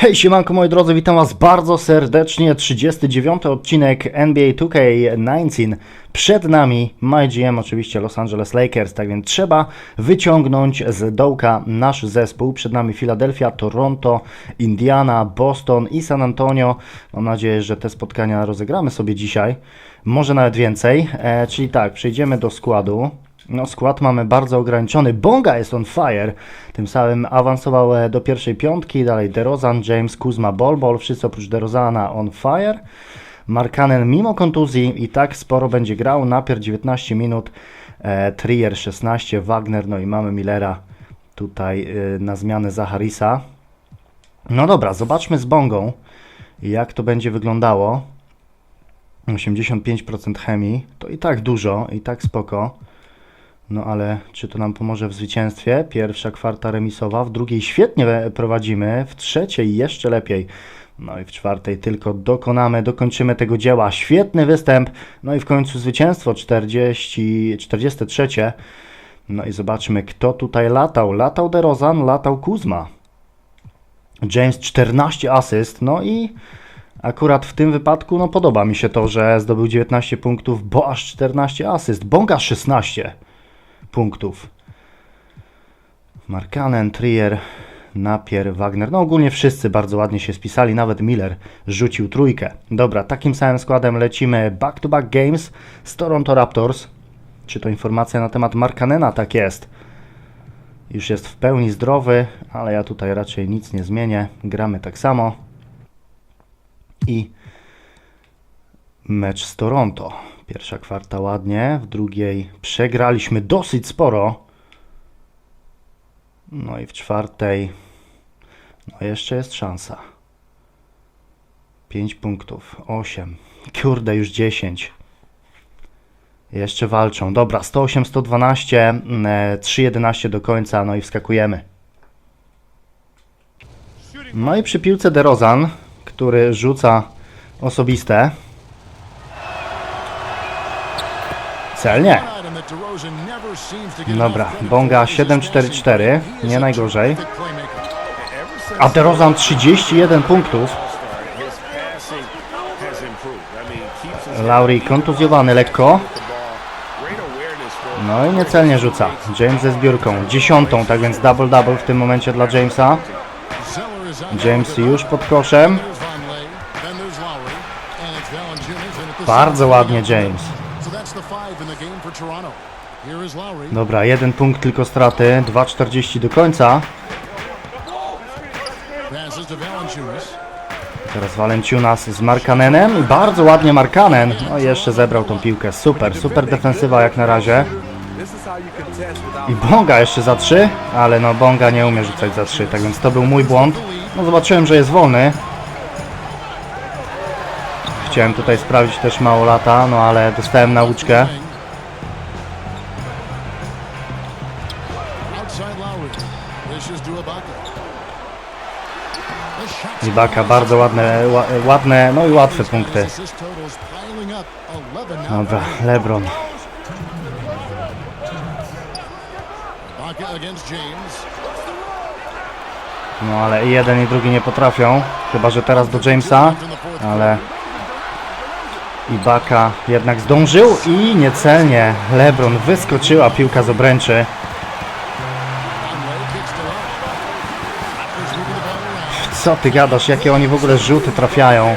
Hej, siemanko moi drodzy, witam was bardzo serdecznie. 39 odcinek NBA 2K19. Przed nami MyGM, oczywiście Los Angeles Lakers, tak więc trzeba wyciągnąć z dołka nasz zespół. Przed nami Philadelphia, Toronto, Indiana, Boston i San Antonio. Mam nadzieję, że te spotkania rozegramy sobie dzisiaj. Może nawet więcej. E, czyli tak, przejdziemy do składu. No, skład mamy bardzo ograniczony. Bonga jest on fire. Tym samym awansował do pierwszej piątki. Dalej DeRozan, James, Kuzma, Bol, Bol. Wszyscy oprócz DeRozana on fire. Markanen mimo kontuzji i tak sporo będzie grał. Napier 19 minut, e, Trier 16, Wagner, no i mamy Millera tutaj e, na zmianę za Harrisa. No dobra, zobaczmy z Bongą, jak to będzie wyglądało. 85% chemii, to i tak dużo, i tak spoko. No ale czy to nam pomoże w zwycięstwie? Pierwsza kwarta remisowa, w drugiej świetnie prowadzimy, w trzeciej jeszcze lepiej. No i w czwartej tylko dokonamy, dokończymy tego dzieła. Świetny występ. No i w końcu zwycięstwo 40, 43. No i zobaczmy, kto tutaj latał. Latał DeRozan, latał Kuzma. James 14 asyst. No i akurat w tym wypadku no podoba mi się to, że zdobył 19 punktów, bo aż 14 asyst. Bonga 16 punktów. Markanen, Trier, Napier, Wagner. No ogólnie wszyscy bardzo ładnie się spisali, nawet Miller rzucił trójkę. Dobra, takim samym składem lecimy back-to-back games z Toronto Raptors. Czy to informacja na temat Markanena? Tak jest. Już jest w pełni zdrowy, ale ja tutaj raczej nic nie zmienię. Gramy tak samo. I mecz z Toronto. Pierwsza kwarta ładnie, w drugiej przegraliśmy dosyć sporo. No i w czwartej no jeszcze jest szansa. 5 punktów, 8. Kurde, już 10. Jeszcze walczą. Dobra, 108, 112, 3-11 do końca, no i wskakujemy. No i przy piłce DeRozan, który rzuca osobiste. Celnie. Dobra, Bonga 7-4-4, nie najgorzej. A DeRozan 31 punktów. Lauri kontuzjowany lekko. No i niecelnie rzuca. James ze zbiórką. Dziesiątą, tak więc double-double w tym momencie dla Jamesa. James już pod koszem. Bardzo ładnie James. Dobra, jeden punkt tylko straty, 2.40 do końca. Teraz Valenciunas z Markanenem i bardzo ładnie Markanen. No i jeszcze zebrał tą piłkę. Super, super defensywa jak na razie. I Bonga jeszcze za 3, ale no Bonga nie umie rzucać za 3, tak więc to był mój błąd. No zobaczyłem, że jest wolny. Chciałem tutaj sprawdzić też mało lata, no ale dostałem nauczkę. Ibaka, bardzo ładne, ła, ładne, no i łatwe punkty. Dobra, LeBron. No ale i jeden i drugi nie potrafią. Chyba, że teraz do Jamesa, ale Ibaka jednak zdążył i niecelnie LeBron wyskoczyła piłka z obręczy. Co ty gadasz, jakie oni w ogóle rzuty trafiają?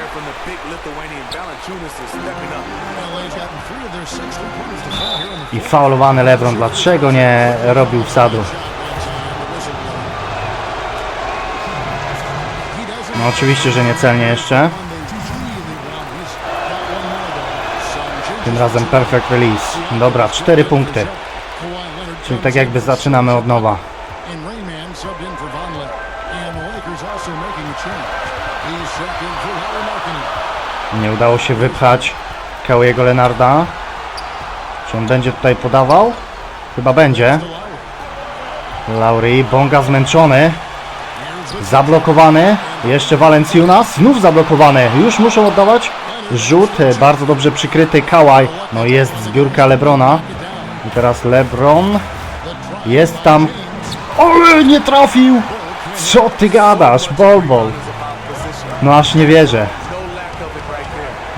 I faulowany LeBron, dlaczego nie robił wsadu? No oczywiście, że niecelnie jeszcze. Tym razem perfect release. Dobra, 4 punkty. Czyli tak jakby zaczynamy od nowa. Nie udało się wypchać Kawiego Lenarda. Czy on będzie tutaj podawał? Chyba będzie. Lauri, Bonga zmęczony. Zablokowany. Jeszcze Valenciunas. Znów zablokowany. Już muszą oddawać. Rzut, bardzo dobrze przykryty Kałaj. No jest zbiórka Lebrona. I teraz Lebron. Jest tam. Ale nie trafił! Co ty gadasz? Bol, bol. No aż nie wierzę,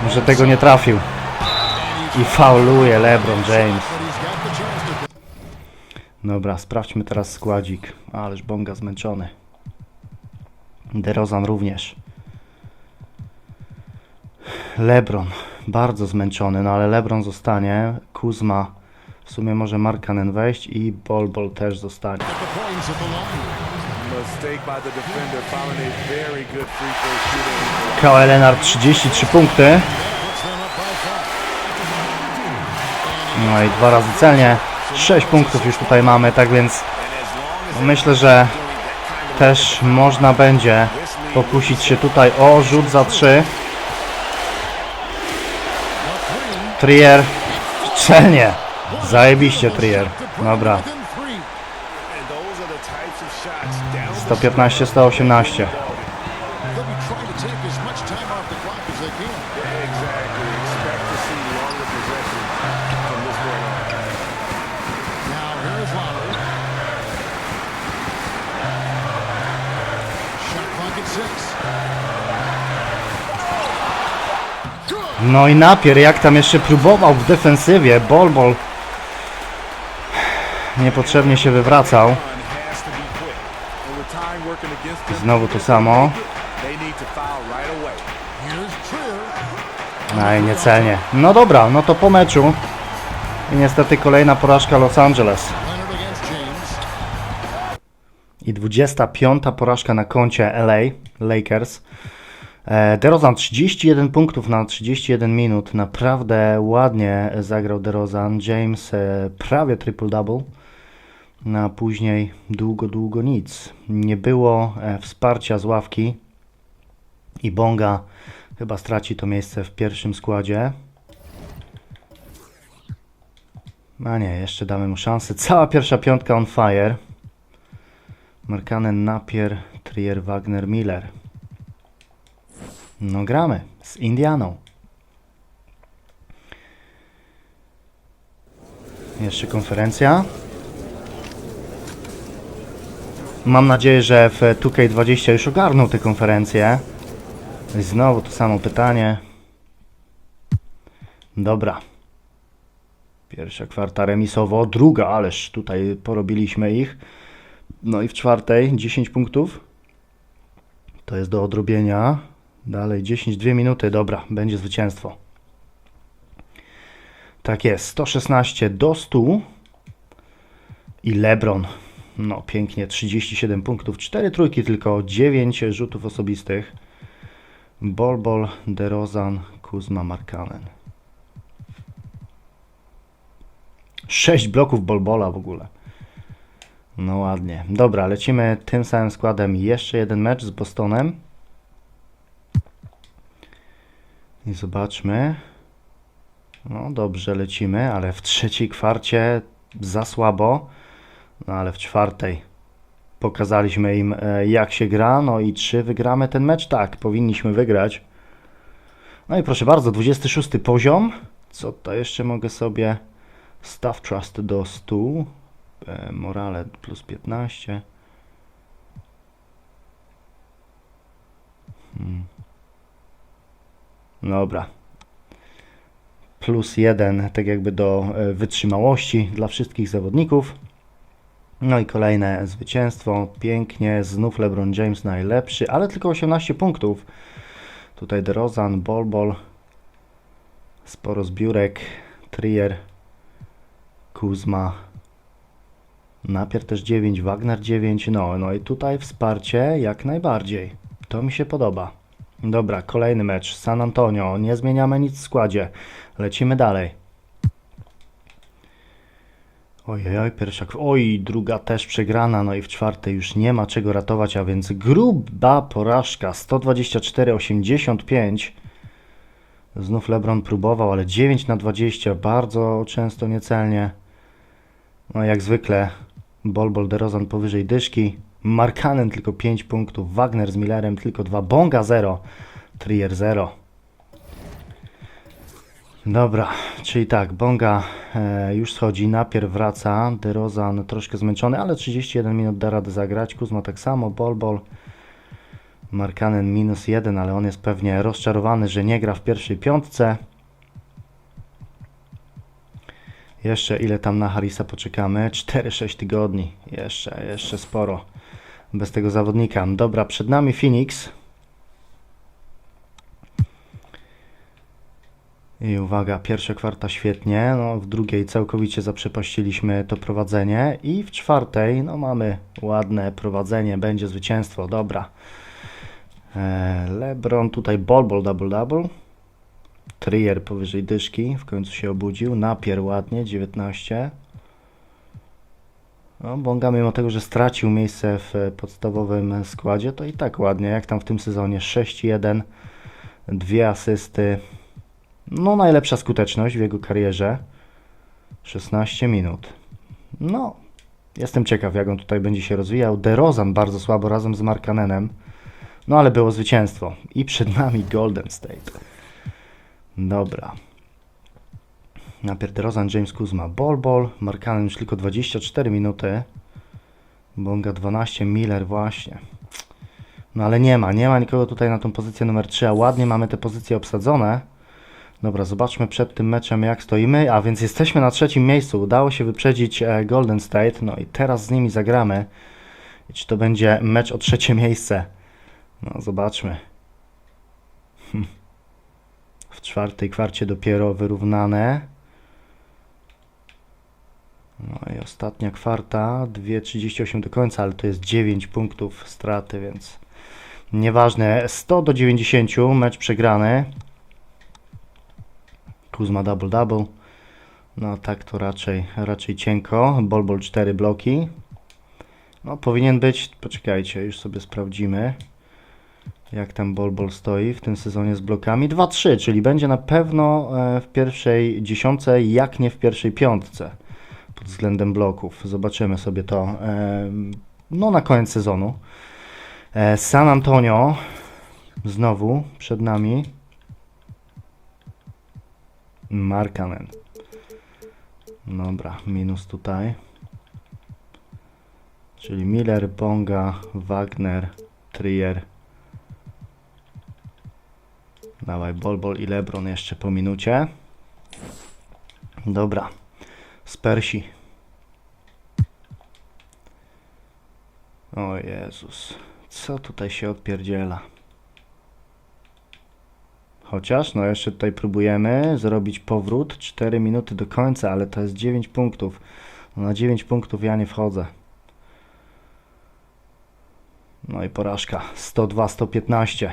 że tego nie trafił. I fauluje LeBron James. Dobra, sprawdźmy teraz składzik. Ależ Bonga zmęczony. DeRozan również. LeBron bardzo zmęczony, no ale LeBron zostanie. Kuzma w sumie może Markanen wejść i Bol Bol też zostanie. Kawhi Leonard 33 punkty. No i dwa razy celnie. 6 punktów już tutaj mamy, tak więc no myślę, że też można będzie pokusić się tutaj o rzut za 3. Trier. Celnie. Zajebiście Trier. Dobra. 115, 118. No i napier, jak tam jeszcze próbował w defensywie. Bol Bol niepotrzebnie się wywracał. Znowu to samo. No i niecelnie. No dobra, no to po meczu. I niestety kolejna porażka Los Angeles. I 25 porażka na koncie LA Lakers. E, DeRozan 31 punktów na 31 minut. Naprawdę ładnie zagrał DeRozan. James e, prawie triple-double. No a później długo, długo nic. Nie było e, wsparcia z ławki. I Bonga chyba straci to miejsce w pierwszym składzie. A nie, jeszcze damy mu szansę. Cała pierwsza piątka on fire. Markanen, Napier, Trier, Wagner, Miller. No gramy z Indianą. Jeszcze konferencja. Mam nadzieję, że w 2K20 już ogarnął tę konferencję. Znowu to samo pytanie. Dobra. Pierwsza kwarta remisowo, druga, ależ tutaj porobiliśmy ich. No i w czwartej 10 punktów. To jest do odrobienia. Dalej 10, 2 minuty, dobra, będzie zwycięstwo. Tak jest, 116 do 100. I LeBron. No pięknie, 37 punktów, 4 trójki tylko, 9 rzutów osobistych. Bolbol, DeRozan, Kuzma, Markanen. 6 bloków Bolbola w ogóle. No ładnie. Dobra, lecimy tym samym składem. Jeszcze jeden mecz z Bostonem. I zobaczmy. No dobrze, lecimy, ale w trzeciej kwarcie za słabo. No ale w czwartej pokazaliśmy im e, jak się gra. No i czy wygramy ten mecz? Tak, powinniśmy wygrać. No i proszę bardzo, 26 poziom. Co to jeszcze mogę sobie... Staff Trust do 100. E, Morale plus 15. Hmm. Dobra. Plus 1, tak jakby do e, wytrzymałości dla wszystkich zawodników. No i kolejne zwycięstwo. Pięknie. Znów LeBron James najlepszy, ale tylko 18 punktów. Tutaj DeRozan, Bolbol. Sporo zbiórek. Trier. Kuzma. Napier też 9, Wagner 9. No, no i tutaj wsparcie jak najbardziej. To mi się podoba. Dobra, kolejny mecz. San Antonio. Nie zmieniamy nic w składzie. Lecimy dalej. Ojej, oj, pierwsza. Oj, druga też przegrana. No i w czwartej już nie ma czego ratować, a więc gruba porażka. 124-85. Znów LeBron próbował, ale 9 na 20. Bardzo często niecelnie. No jak zwykle Bolbol DeRozan powyżej dyszki. Markanen tylko 5 punktów. Wagner z Millerem tylko 2. Bonga 0. Trier 0. Dobra, czyli tak, Bonga e, już schodzi, Napier wraca, DeRozan troszkę zmęczony, ale 31 minut da radę zagrać, Kuzma tak samo, Bolbol. Markanen minus jeden, ale on jest pewnie rozczarowany, że nie gra w pierwszej piątce. Jeszcze ile tam na Harrisa poczekamy? 4-6 tygodni. Jeszcze, jeszcze sporo. Bez tego zawodnika. Dobra, przed nami Phoenix. I uwaga, pierwsza kwarta świetnie, no w drugiej całkowicie zaprzepaściliśmy to prowadzenie i w czwartej no mamy ładne prowadzenie, będzie zwycięstwo, dobra. E, LeBron tutaj ball, ball, double, double. Trier powyżej dyszki, w końcu się obudził, Napier ładnie, 19. No, Bonga mimo tego, że stracił miejsce w e, podstawowym składzie, to i tak ładnie, jak tam w tym sezonie 6-1, dwie asysty, no, najlepsza skuteczność w jego karierze. 16 minut. No, jestem ciekaw, jak on tutaj będzie się rozwijał. DeRozan bardzo słabo razem z Markanenem. No, ale było zwycięstwo. I przed nami Golden State. Dobra. Najpierw DeRozan, James Kuzma, Ball Ball. Markanen już tylko 24 minuty. Bonga 12, Miller właśnie. No ale nie ma, nie ma nikogo tutaj na tą pozycję numer 3, a ładnie mamy te pozycje obsadzone. Dobra, zobaczmy przed tym meczem jak stoimy, a więc jesteśmy na trzecim miejscu. Udało się wyprzedzić e, Golden State, no i teraz z nimi zagramy. I czy to będzie mecz o trzecie miejsce? No, zobaczmy. W czwartej kwarcie dopiero wyrównane. No i ostatnia kwarta, 2,38 do końca, ale to jest 9 punktów straty, więc nieważne. 100 do 90, mecz przegrany. Kuzma double double. No tak to raczej, raczej cienko. Bol bol 4 bloki. No powinien być, poczekajcie, już sobie sprawdzimy. Jak tam bol bol stoi w tym sezonie z blokami. 2-3, czyli będzie na pewno e, w pierwszej dziesiątce, jak nie w pierwszej piątce. Względem bloków. Zobaczymy sobie to no na koniec sezonu. E, San Antonio znowu przed nami. Markanen. Dobra, minus tutaj. Czyli Miller, Bonga, Wagner, Trier. Dawaj, Bolbol i Lebron jeszcze po minucie. Dobra, z O Jezus, co tutaj się odpierdziela? Chociaż, no jeszcze tutaj próbujemy zrobić powrót. 4 minuty do końca, ale to jest 9 punktów. No na 9 punktów ja nie wchodzę. No i porażka. 102-115.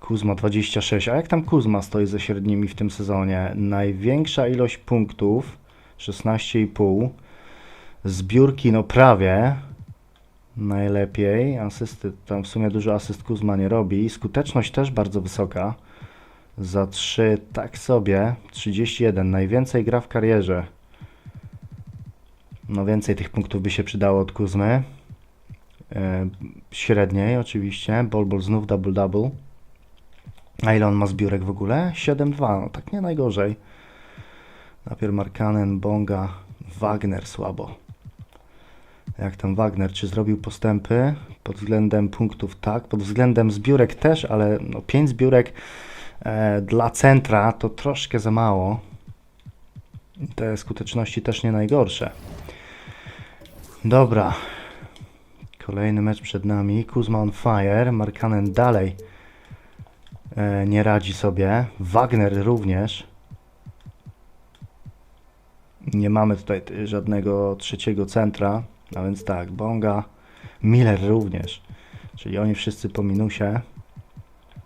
Kuzma 26. A jak tam Kuzma stoi ze średnimi w tym sezonie? Największa ilość punktów 16,5. Zbiórki no prawie najlepiej. Asysty, tam w sumie dużo asyst Kuzma nie robi. Skuteczność też bardzo wysoka. Za 3 tak sobie 31. Najwięcej gra w karierze. No więcej tych punktów by się przydało od Kuzmy. E, średniej oczywiście. Bol Bol znów double double. A ile on ma zbiórek w ogóle? 7-2. No tak nie najgorzej. Najpierw Markanen, Bonga, Wagner słabo. Jak tam Wagner, czy zrobił postępy pod względem punktów? Tak, pod względem zbiórek też, ale no 5 zbiórek e, dla centra to troszkę za mało. Te skuteczności też nie najgorsze. Dobra. Kolejny mecz przed nami. Kuzma on fire. Markanen dalej e, nie radzi sobie. Wagner również. Nie mamy tutaj żadnego trzeciego centra. A więc tak, Bonga, Miller również. Czyli oni wszyscy po minusie.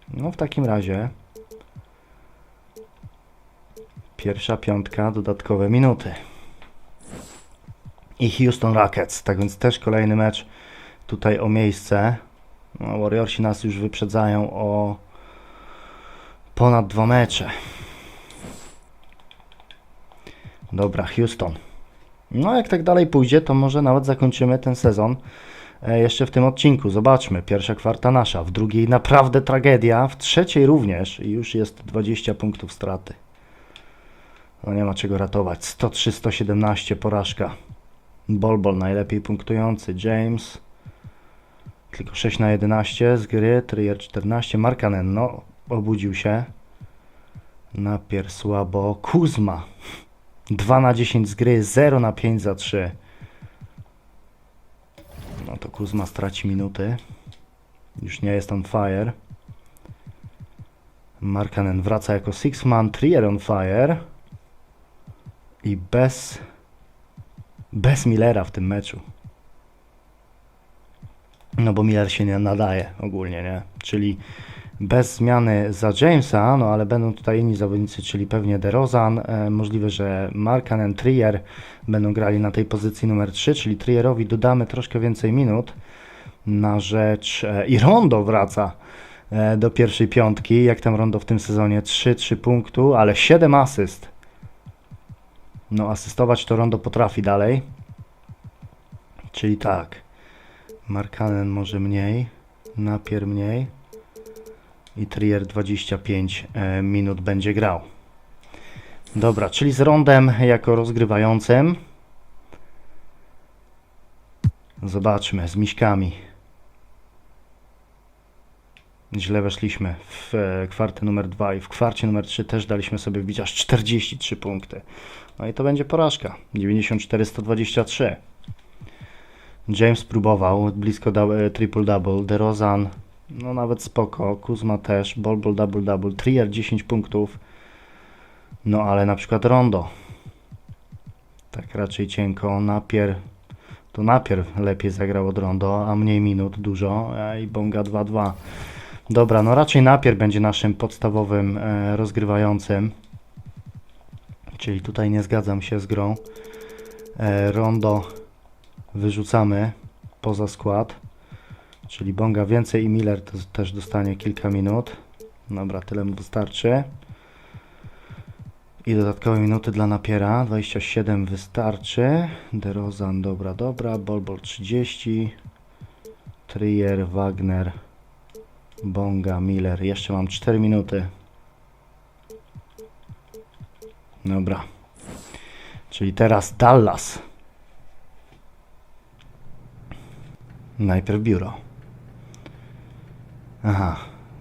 No w takim razie pierwsza piątka, dodatkowe minuty. I Houston Rockets, tak więc też kolejny mecz tutaj o miejsce. No, Warriorsi nas już wyprzedzają o ponad dwa mecze. Dobra, Houston. No, jak tak dalej pójdzie, to może nawet zakończymy ten sezon e, jeszcze w tym odcinku. Zobaczmy, pierwsza kwarta nasza, w drugiej naprawdę tragedia, w trzeciej również i już jest 20 punktów straty. No nie ma czego ratować. 103-117 porażka. Bolbol najlepiej punktujący, James Tylko 6 na 11 z gry, Trier 14, Markanen, no, obudził się. Napier słabo, Kuzma 2 na 10 z gry, 0 na 5 za 3. No to Kuzma straci minuty. Już nie jest on fire. Markanen wraca jako six man, Trier on fire. I bez bez Millera w tym meczu. No bo Miller się nie nadaje ogólnie, nie? Czyli bez zmiany za Jamesa, no ale będą tutaj inni zawodnicy, czyli pewnie DeRozan, e, możliwe, że Markanen, Trier będą grali na tej pozycji numer 3, czyli Trierowi dodamy troszkę więcej minut na rzecz e, i Rondo wraca e, do pierwszej piątki. Jak tam Rondo w tym sezonie? 3-3 punktu, ale 7 asyst. No, asystować to Rondo potrafi dalej. Czyli tak. Markanen może mniej, Napier mniej i Trier 25 e, minut będzie grał. Dobra, czyli z Rondem jako rozgrywającym. Zobaczmy, z miśkami. Źle weszliśmy w e, kwartę numer 2 i w kwarcie numer 3 też daliśmy sobie wbić aż 43 punkty. No i to będzie porażka. 94-123. James próbował, blisko dou- triple-double. DeRozan, no nawet spoko. Kuzma też, bol, bol, double, double. Trier 10 punktów. No ale na przykład Rondo. Tak raczej cienko. Napier, to Napier lepiej zagrał od Rondo, a mniej minut dużo. I Bonga 2-2. Dobra, no raczej Napier będzie naszym podstawowym e, rozgrywającym. Czyli tutaj nie zgadzam się z grą. E, rondo wyrzucamy poza skład. Czyli Bonga więcej i Miller to też dostanie kilka minut. Dobra, tyle mu wystarczy. I dodatkowe minuty dla Napiera. 27 wystarczy. DeRozan, dobra, dobra. Bolbol 30. Trier, Wagner, Bonga, Miller. Jeszcze mam 4 minuty. Dobra. Czyli teraz Dallas. Najpierw biuro. Aha.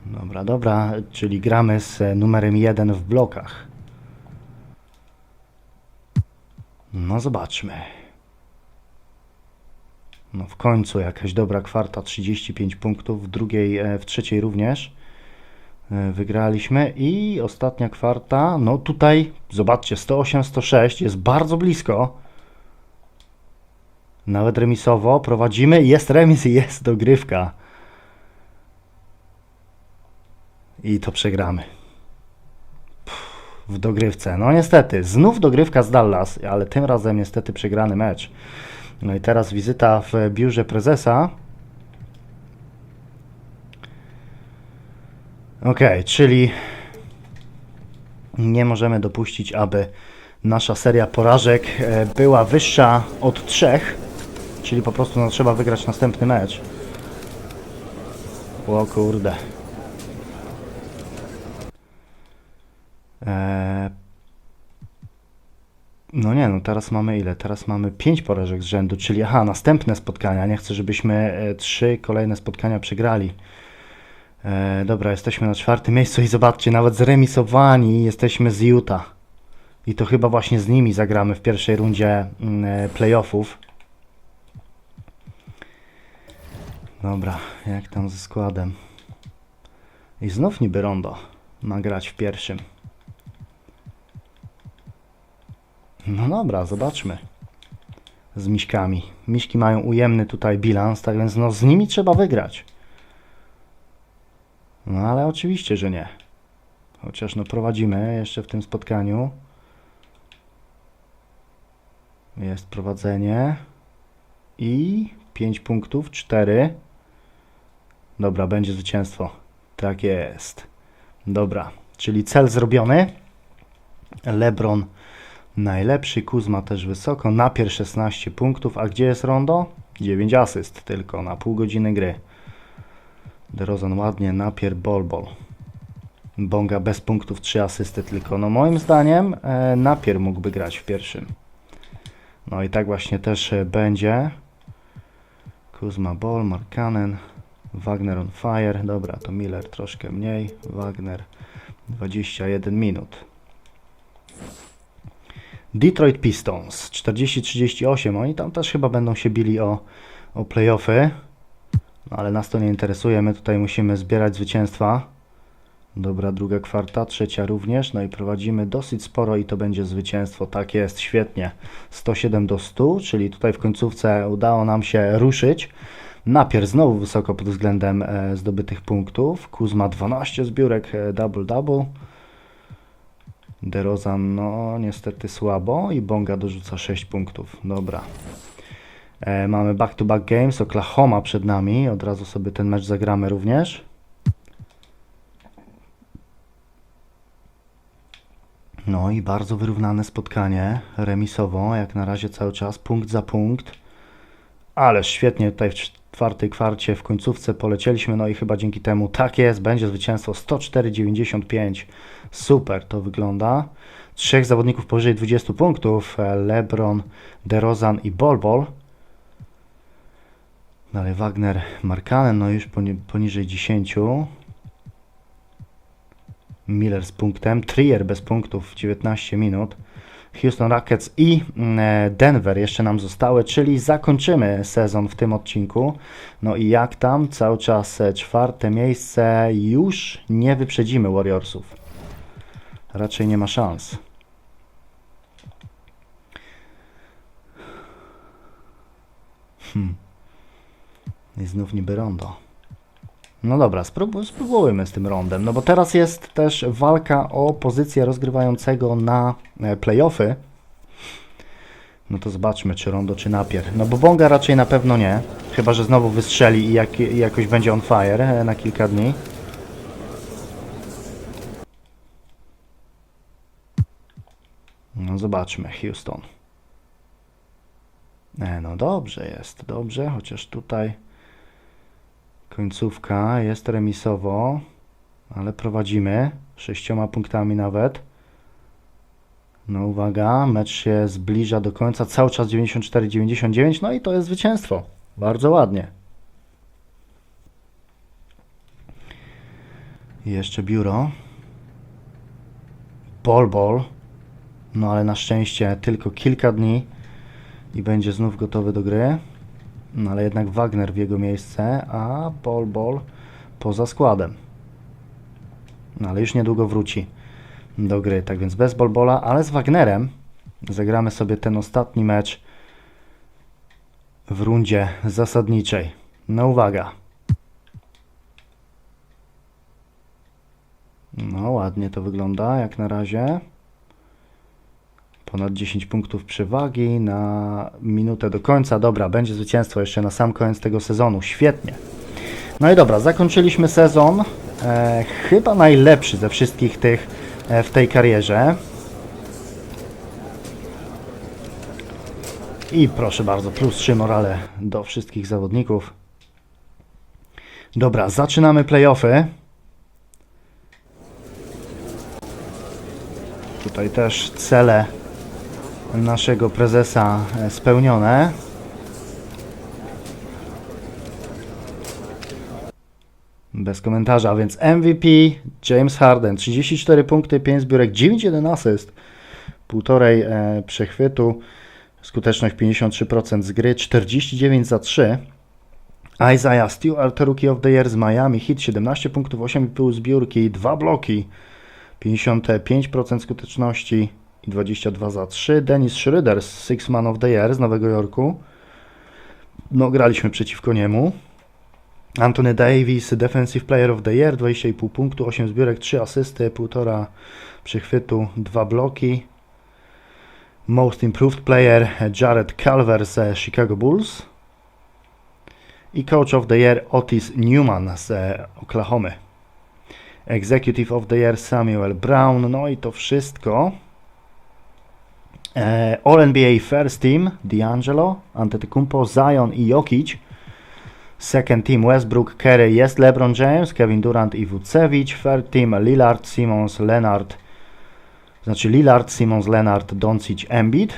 Dobra, dobra. Czyli gramy z numerem 1 w blokach. No zobaczmy. No w końcu jakaś dobra kwarta, 35 punktów, w drugiej, e, w trzeciej również e, wygraliśmy i ostatnia kwarta, no tutaj zobaczcie, 108-106 jest bardzo blisko. Nawet remisowo prowadzimy, jest remis i jest dogrywka. I to przegramy. W dogrywce. No niestety, znów dogrywka z Dallas, ale tym razem niestety przegrany mecz. No i teraz wizyta w biurze prezesa. Ok, czyli nie możemy dopuścić, aby nasza seria porażek e, była wyższa od trzech, czyli po prostu no, trzeba wygrać następny mecz. O kurde. No nie, no teraz mamy ile? Teraz mamy 5 porażek z rzędu, czyli aha, następne spotkania. Nie chcę, żebyśmy e, trzy kolejne spotkania przegrali. E, dobra, jesteśmy na czwartym miejscu i zobaczcie, nawet zremisowani jesteśmy z Utah. I to chyba właśnie z nimi zagramy w pierwszej rundzie mm, e, playoffów. Dobra, jak tam ze składem? I znów niby Rondo ma grać w pierwszym. No dobra, zobaczmy. Z miśkami. Miśki mają ujemny tutaj bilans, tak więc no z nimi trzeba wygrać. No ale oczywiście, że nie. Chociaż no prowadzimy jeszcze w tym spotkaniu. Jest prowadzenie. I 5 punktów, 4. Dobra, będzie zwycięstwo. Tak jest. Dobra, czyli cel zrobiony. LeBron najlepszy, Kuzma też wysoko. Napier 16 punktów, a gdzie jest Rondo? 9 asyst tylko na pół godziny gry. DeRozan ładnie, Napier, Bolbol. Bonga bez punktów, 3 asysty tylko. No moim zdaniem e, Napier mógłby grać w pierwszym. No i tak właśnie też e, będzie. Kuzma, Bol, Markanen. Wagner on fire. Dobra, to Miller troszkę mniej. Wagner 21 minut. Detroit Pistons 40-38. Oni tam też chyba będą się bili o, o playoffy. No, ale nas to nie interesuje. My tutaj musimy zbierać zwycięstwa. Dobra, druga kwarta, trzecia również. No i prowadzimy dosyć sporo i to będzie zwycięstwo. Tak jest, świetnie. 107 do 100, czyli tutaj w końcówce udało nam się ruszyć. Napier znowu wysoko pod względem e, zdobytych punktów. Kuzma 12 zbiórek, e, double-double. DeRozan, no niestety słabo i Bonga dorzuca 6 punktów. Dobra. E, mamy back-to-back games, Oklahoma przed nami. Od razu sobie ten mecz zagramy również. No i bardzo wyrównane spotkanie, remisowo, jak na razie cały czas, punkt za punkt. Ale świetnie tutaj w czwartej kwarcie, w końcówce polecieliśmy, no i chyba dzięki temu tak jest, będzie zwycięstwo 104-95. Super to wygląda. Trzech zawodników powyżej 20 punktów, e, LeBron, DeRozan i Bolbol. Dalej Wagner, Markanen, no już poni- poniżej 10. Miller z punktem, Trier bez punktów 19 minut. Houston Rockets i mm, e, Denver jeszcze nam zostały, czyli zakończymy sezon w tym odcinku. No i jak tam? Cały czas e, czwarte miejsce. Już nie wyprzedzimy Warriorsów. Raczej nie ma szans. Hmm. I znów niby rondo. No dobra, sprób- spróbujmy z tym rondem, no bo teraz jest też walka o pozycję rozgrywającego na e, playoffy. No to zobaczmy, czy rondo, czy napier. No bo Bonga raczej na pewno nie, chyba że znowu wystrzeli i, jak, jakoś będzie on fire e, na kilka dni. No zobaczmy, Houston. E, no dobrze jest, dobrze, chociaż tutaj... Końcówka jest remisowo, ale prowadzimy sześcioma punktami nawet. No uwaga, mecz się zbliża do końca, cały czas 94-99, no i to jest zwycięstwo. Bardzo ładnie. Jeszcze biuro. Bol bol. No ale na szczęście tylko kilka dni i będzie znów gotowy do gry. No ale jednak Wagner w jego miejsce, a Bol Bol poza składem. No ale już niedługo wróci do gry, tak więc bez Bolbola, ale z Wagnerem zagramy sobie ten ostatni mecz w rundzie zasadniczej. No uwaga. No ładnie to wygląda jak na razie. Ponad 10 punktów przewagi na minutę do końca. Dobra, będzie zwycięstwo jeszcze na sam koniec tego sezonu. Świetnie. No i dobra, zakończyliśmy sezon. E, chyba najlepszy ze wszystkich tych e, w tej karierze. I proszę bardzo, plus 3 morale do wszystkich zawodników. Dobra, zaczynamy playoffy. Tutaj też cele naszego prezesa e, spełnione. Bez komentarza, a więc MVP James Harden 34 punkty, 5 zbiórek, 9-1 asyst, 1,5 e, przechwytu, skuteczność 53% z gry, 49 za 3. Isaiah Stewart, Rookie of the Year z Miami, hit 17 punktów, 8,5 zbiórki, 2 bloki, 55% skuteczności i 22 za 3. Dennis Schroeder, Six Man of the Year z Nowego Jorku. No, graliśmy przeciwko niemu. Anthony Davis, Defensive Player of the Year, 20,5 punktu, 8 zbiórek, 3 asysty, 1,5 przychwytu, 2 bloki. Most Improved Player Jared Calver z Chicago Bulls. I Coach of the Year Otis Newman z Oklahomy. Executive of the Year Samuel Brown. No i to wszystko. E, All NBA First Team D'Angelo, Antetokounmpo, Zion i Jokic. Second Team Westbrook, Curry, jest LeBron James, Kevin Durant i Vucevic. Third Team Lillard, Simmons, Leonard. Znaczy Lillard, Simmons, Leonard, Doncic, Embiid.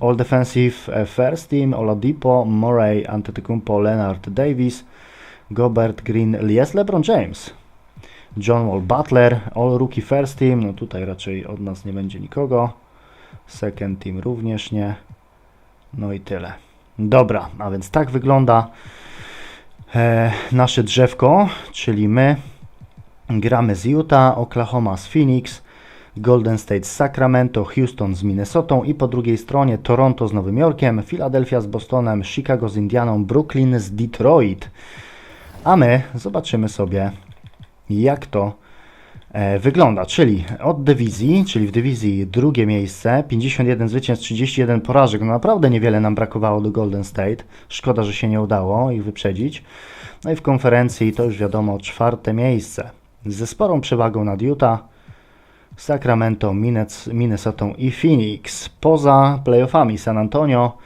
All Defensive e, First Team Oladipo, Murray, Antetokounmpo, Leonard, Davis. Gobert, Green, jest LeBron James. John Wall, Butler, All Rookie First Team, no tutaj raczej od nas nie będzie nikogo. Second Team również nie. No i tyle. Dobra, a więc tak wygląda e, nasze drzewko, czyli my gramy z Utah, Oklahoma z Phoenix, Golden State z Sacramento, Houston z Minnesotą i po drugiej stronie Toronto z Nowym Jorkiem, Philadelphia z Bostonem, Chicago z Indianą, Brooklyn z Detroit. A my zobaczymy sobie, jak to wygląda. Czyli od dywizji, czyli w dywizji drugie miejsce, 51 zwycięstw, 31 porażek. No naprawdę niewiele nam brakowało do Golden State. Szkoda, że się nie udało ich wyprzedzić. No i w konferencji to już wiadomo czwarte miejsce. Ze sporą przewagą nad Utah, Sacramento, Minnes- Minnesotą i Phoenix. Poza playoffami San Antonio,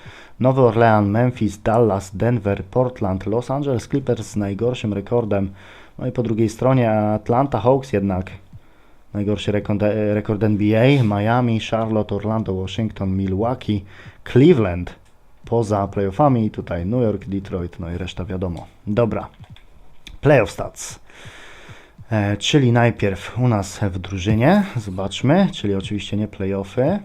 Nowy Orlean, Memphis, Dallas, Denver, Portland, Los Angeles Clippers z najgorszym rekordem. No i po drugiej stronie Atlanta Hawks jednak najgorszy rekord, rekord NBA, Miami, Charlotte, Orlando, Washington, Milwaukee, Cleveland poza playoffami, tutaj New York, Detroit, no i reszta wiadomo. Dobra, playoff stats. E, czyli najpierw u nas w drużynie, zobaczmy, czyli oczywiście nie playoffy.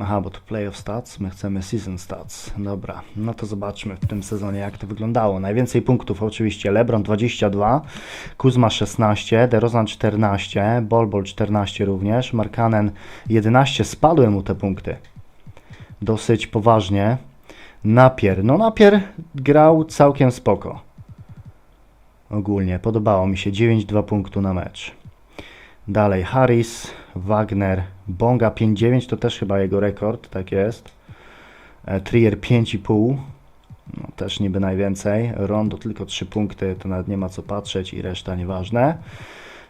Aha, bo to playoff stats, my chcemy season stats. Dobra, no to zobaczmy w tym sezonie jak to wyglądało. Najwięcej punktów oczywiście LeBron 22, Kuzma 16, DeRozan 14, Bolbol 14 również, Markanen 11, spadły mu te punkty. Dosyć poważnie. Napier, no Napier grał całkiem spoko. Ogólnie podobało mi się 9-2 punktu na mecz. Dalej Harris, Wagner, Bonga 5-9 to też chyba jego rekord, tak jest. E, Trier 5,5, no, też niby najwięcej. Rondo tylko 3 punkty, to nawet nie ma co patrzeć i reszta nieważne.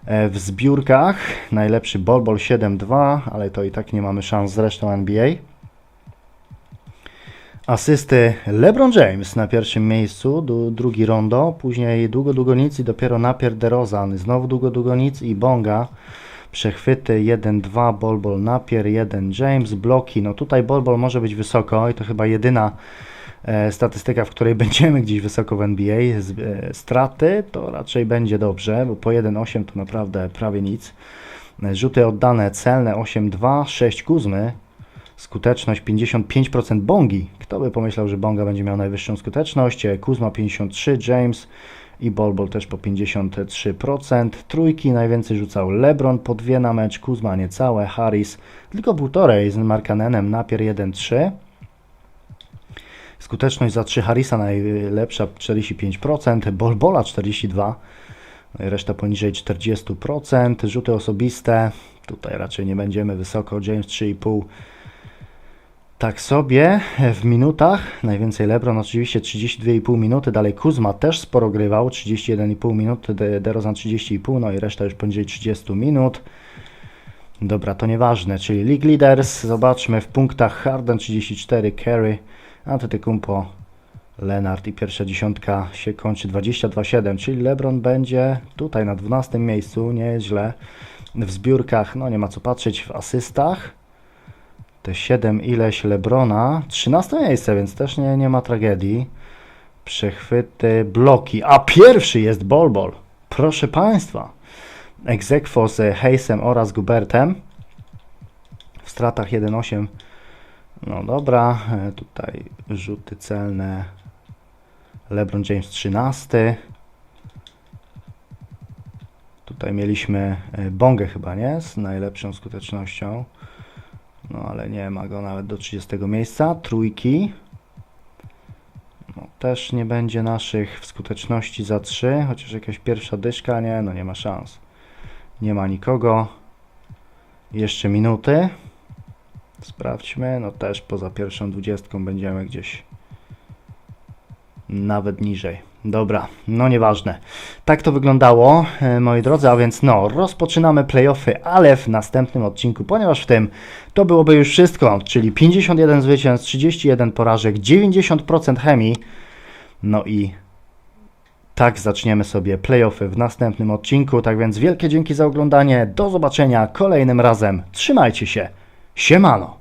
E, W zbiórkach najlepszy Bolbol 7-2, ale to i tak nie mamy szans z resztą NBA. Asysty LeBron James na pierwszym miejscu, drugi rondo, później długo, długo nic i dopiero napier DeRozan, znowu długo, długo nic i Bonga. Przechwyty 1-2, Bolbol napier, 1 James, bloki, no tutaj Bolbol może być wysoko i to chyba jedyna e, statystyka, w której będziemy gdzieś wysoko w NBA. Z, e, straty to raczej będzie dobrze, bo po 1-8 to naprawdę prawie nic. E, Rzuty oddane celne 8-2, 6 Kuzmy, skuteczność 55% Bongi. Kto by pomyślał, że Bonga będzie miał najwyższą skuteczność? E, Kuzma 53, James i Bolbol też po 53%. Trójki najwięcej rzucał LeBron po dwie na mecz, Kuzma niecałe, Harris tylko półtorej z Markanenem, Napier 1-3. Skuteczność za 3 Harrisa najlepsza 45%, Bolbola 42%, no reszta poniżej 40%. Rzuty osobiste, tutaj raczej nie będziemy wysoko, James 3,5%. Tak sobie w minutach, najwięcej LeBron oczywiście 32,5 minuty, dalej Kuzma też sporo grywał, 31,5 minuty, De- DeRozan 30,5, no i reszta już poniżej 30 minut. Dobra, to nieważne, czyli League Leaders, zobaczmy w punktach Harden 34, Curry, Antetokounmpo, Leonard i pierwsza dziesiątka się kończy 22,7, czyli LeBron będzie tutaj na 12 miejscu, nie jest źle. W zbiórkach, no nie ma co patrzeć, w asystach te 7 ileś Lebrona, 13 miejsce, więc też nie, nie ma tragedii. Przechwyty, bloki, a pierwszy jest Bolbol. Proszę Państwa. Egzekwo z Hayesem oraz Gubertem. W stratach 1,8. No dobra, e, tutaj rzuty celne. LeBron James 13. Tutaj mieliśmy e, Bongę chyba, nie? Z najlepszą skutecznością. No ale nie ma go nawet do 30 miejsca. Trójki. No, też nie będzie naszych w skuteczności za 3, chociaż jakaś pierwsza dyszka, nie, no nie ma szans. Nie ma nikogo. Jeszcze minuty. Sprawdźmy, no też poza pierwszą dwudziestką będziemy gdzieś nawet niżej. Dobra, no nieważne. Tak to wyglądało, e, moi drodzy, a więc no, rozpoczynamy playoffy, ale w następnym odcinku, ponieważ w tym to byłoby już wszystko, czyli 51 zwycięstw, 31 porażek, 90% chemii, no i tak zaczniemy sobie playoffy w następnym odcinku, tak więc wielkie dzięki za oglądanie, do zobaczenia kolejnym razem, trzymajcie się, siemano!